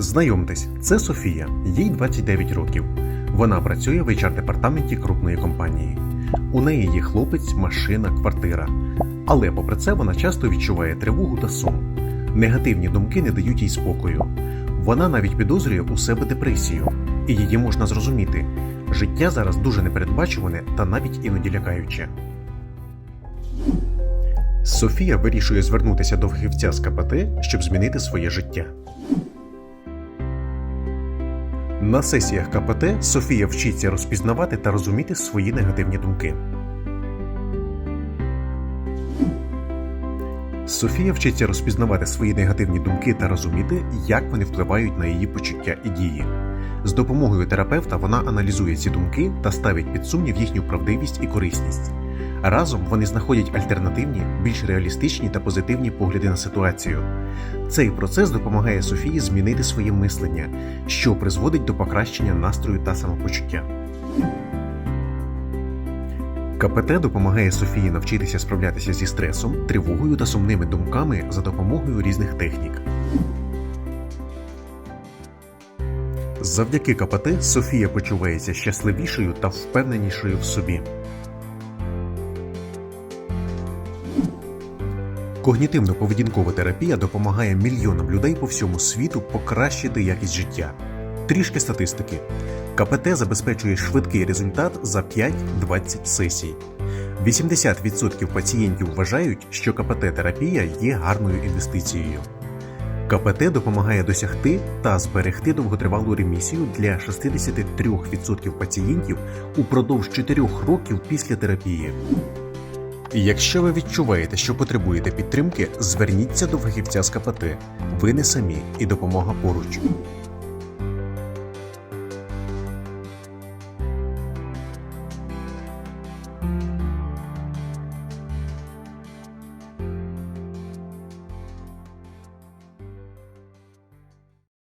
Знайомтесь, це Софія, їй 29 років. Вона працює в HR-департаменті крупної компанії. У неї є хлопець, машина, квартира. Але попри це вона часто відчуває тривогу та сум. Негативні думки не дають їй спокою. Вона навіть підозрює у себе депресію, і її можна зрозуміти. Життя зараз дуже непередбачуване та навіть іноді лякаюче. Софія вирішує звернутися до фахівця з КПТ, щоб змінити своє життя. На сесіях КПТ Софія вчиться розпізнавати та розуміти свої негативні думки. Софія вчиться розпізнавати свої негативні думки та розуміти, як вони впливають на її почуття і дії. З допомогою терапевта вона аналізує ці думки та ставить під сумнів їхню правдивість і корисність. Разом вони знаходять альтернативні, більш реалістичні та позитивні погляди на ситуацію. Цей процес допомагає Софії змінити своє мислення, що призводить до покращення настрою та самопочуття. КПТ допомагає Софії навчитися справлятися зі стресом, тривогою та сумними думками за допомогою різних технік. Завдяки КПТ Софія почувається щасливішою та впевненішою в собі. Когнітивно-поведінкова терапія допомагає мільйонам людей по всьому світу покращити якість життя. Трішки статистики. КПТ забезпечує швидкий результат за 5-20 сесій. 80% пацієнтів вважають, що КПТ-терапія є гарною інвестицією. КПТ допомагає досягти та зберегти довготривалу ремісію для 63% пацієнтів упродовж 4 років після терапії. Якщо ви відчуваєте, що потребуєте підтримки, зверніться до фахівця з КПТ. Ви не самі і допомога поруч.